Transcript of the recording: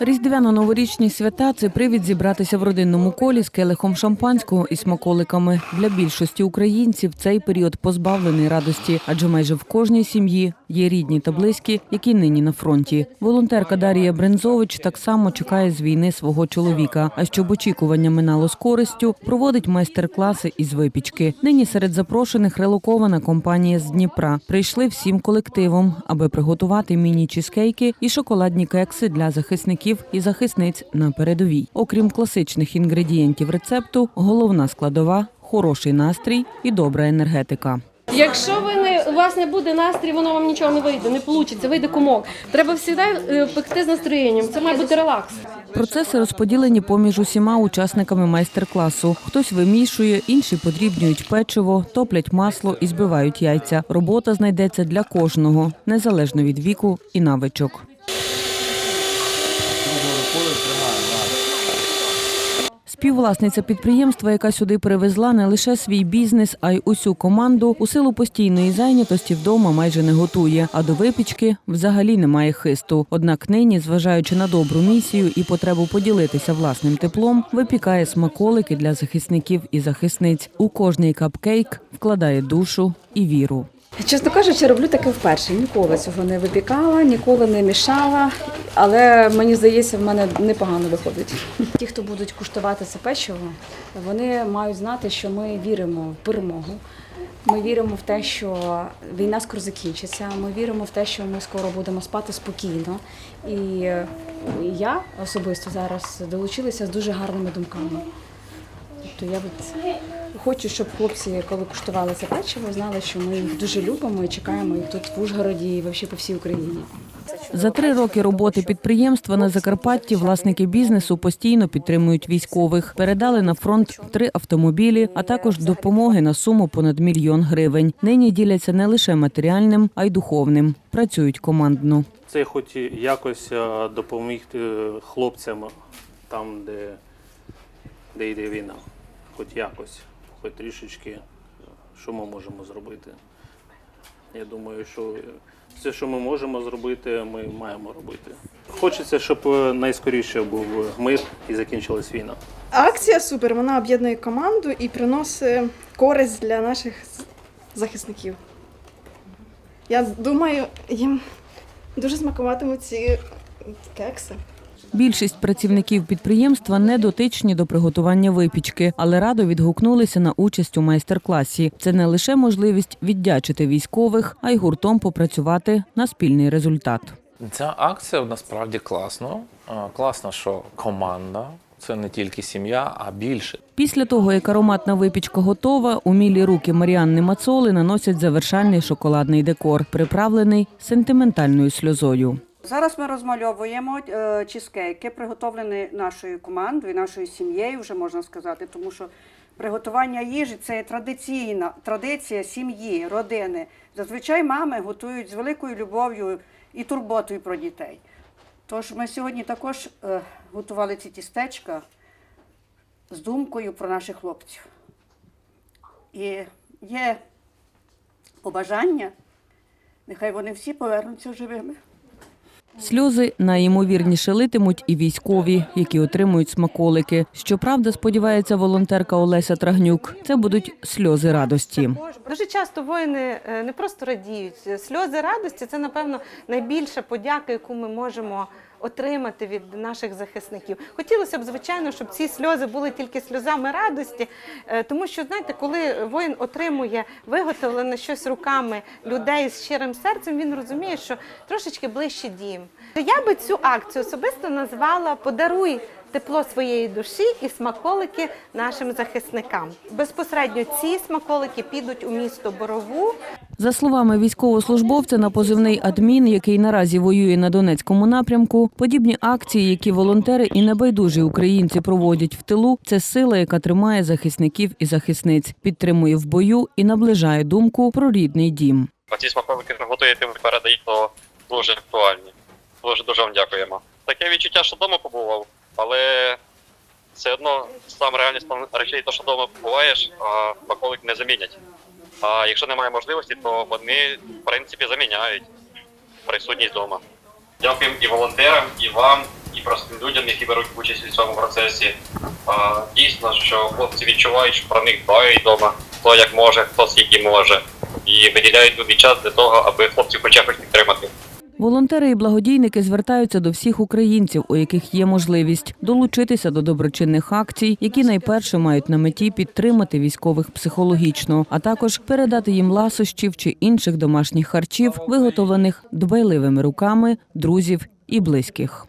Різдвяно-новорічні свята це привід зібратися в родинному колі з келихом шампанського і смаколиками. Для більшості українців цей період позбавлений радості, адже майже в кожній сім'ї є рідні та близькі, які нині на фронті. Волонтерка Дарія Брензович так само чекає з війни свого чоловіка. А щоб очікування минало з користю, проводить майстер-класи із випічки. Нині серед запрошених релокована компанія з Дніпра. Прийшли всім колективом, аби приготувати міні-чізкейки і шоколадні кекси для захисників і захисниць на передовій. Окрім класичних інгредієнтів рецепту, головна складова хороший настрій і добра енергетика. Якщо ви не у вас не буде настрій, воно вам нічого не вийде, не вийде, вийде комок. Треба завжди е, пекти з настроєнням. Це має бути релакс. Процеси розподілені поміж усіма учасниками майстер-класу. Хтось вимішує, інші подрібнюють печиво, топлять масло і збивають яйця. Робота знайдеться для кожного, незалежно від віку і навичок. Співвласниця підприємства, яка сюди привезла не лише свій бізнес, а й усю команду, у силу постійної зайнятості вдома майже не готує, а до випічки взагалі немає хисту. Однак нині, зважаючи на добру місію і потребу поділитися власним теплом, випікає смаколики для захисників і захисниць. У кожний капкейк вкладає душу і віру. Чесно кажучи, роблю таке вперше. Ніколи цього не випікала, ніколи не мішала, але мені здається, в мене непогано виходить. Ті, хто будуть куштувати це печиво, вони мають знати, що ми віримо в перемогу. Ми віримо в те, що війна скоро закінчиться. Ми віримо в те, що ми скоро будемо спати спокійно. І я особисто зараз долучилася з дуже гарними думками. Тобто я от хочу, щоб хлопці, коли куштували це печиво, знали, що ми їх дуже любимо і чекаємо їх тут в Ужгороді і взагалі по всій Україні. За три роки роботи підприємства на Закарпатті власники бізнесу постійно підтримують військових. Передали на фронт три автомобілі, а також допомоги на суму понад мільйон гривень. Нині діляться не лише матеріальним, а й духовним. Працюють командно. Це хоч якось е, допомогти хлопцям там, де, де йде війна. Хоч якось, хоч трішечки, що ми можемо зробити. Я думаю, що все, що ми можемо зробити, ми маємо робити. Хочеться, щоб е, найскоріше був мир і закінчилась війна. Акція супер, вона об'єднує команду і приносить користь для наших захисників. Я думаю, їм дуже смакуватимуть ці кекси. Більшість працівників підприємства не дотичні до приготування випічки, але радо відгукнулися на участь у майстер-класі. Це не лише можливість віддячити військових, а й гуртом попрацювати на спільний результат. Ця акція насправді класна. Класно, що команда це не тільки сім'я, а більше. Після того, як ароматна випічка готова, умілі руки Маріанни Мацоли наносять завершальний шоколадний декор, приправлений сентиментальною сльозою. Зараз ми розмальовуємо е, чизкейки, приготовлені нашою командою, нашою сім'єю, вже можна сказати, тому що приготування їжі це традиційна традиція сім'ї, родини. Зазвичай мами готують з великою любов'ю і турботою про дітей. Тож ми сьогодні також е, готували ці тістечка з думкою про наших хлопців. І є побажання, нехай вони всі повернуться живими. Сльози найімовірніше литимуть і військові, які отримують смаколики. Щоправда, сподівається волонтерка Олеся Трагнюк, це будуть сльози радості. Дуже часто воїни е, не просто радіють. Сльози радості це, напевно, найбільша подяка, яку ми можемо отримати від наших захисників. Хотілося б, звичайно, щоб ці сльози були тільки сльозами радості, е, тому що, знаєте, коли воїн отримує виготовлене щось руками людей з щирим серцем, він розуміє, що трошечки ближче дім. Я би цю акцію особисто назвала Подаруй тепло своєї душі і смаколики нашим захисникам. Безпосередньо ці смаколики підуть у місто Борову. За словами військовослужбовця на позивний адмін, який наразі воює на Донецькому напрямку, подібні акції, які волонтери і небайдужі українці проводять в тилу, це сила, яка тримає захисників і захисниць, підтримує в бою і наближає думку про рідний дім. Ці смаковики ви готуєте, ви передаєте, то дуже актуальні. Дуже дуже вам дякуємо. Таке відчуття, що вдома побував, але все одно сам реальність речей, то що вдома побуваєш, а смаковик не замінять. А якщо немає можливості, то вони в принципі заміняють присутність вдома. Дякуємо і волонтерам, і вам, і простим людям, які беруть участь у цьому процесі. А, Дійсно, що хлопці відчувають, що про них дбають вдома, хто як може, хто скільки може, і виділяють туди час для того, аби хлопців хоча б підтримати. Волонтери і благодійники звертаються до всіх українців, у яких є можливість долучитися до доброчинних акцій, які найперше мають на меті підтримати військових психологічно, а також передати їм ласощів чи інших домашніх харчів, виготовлених дбайливими руками друзів і близьких.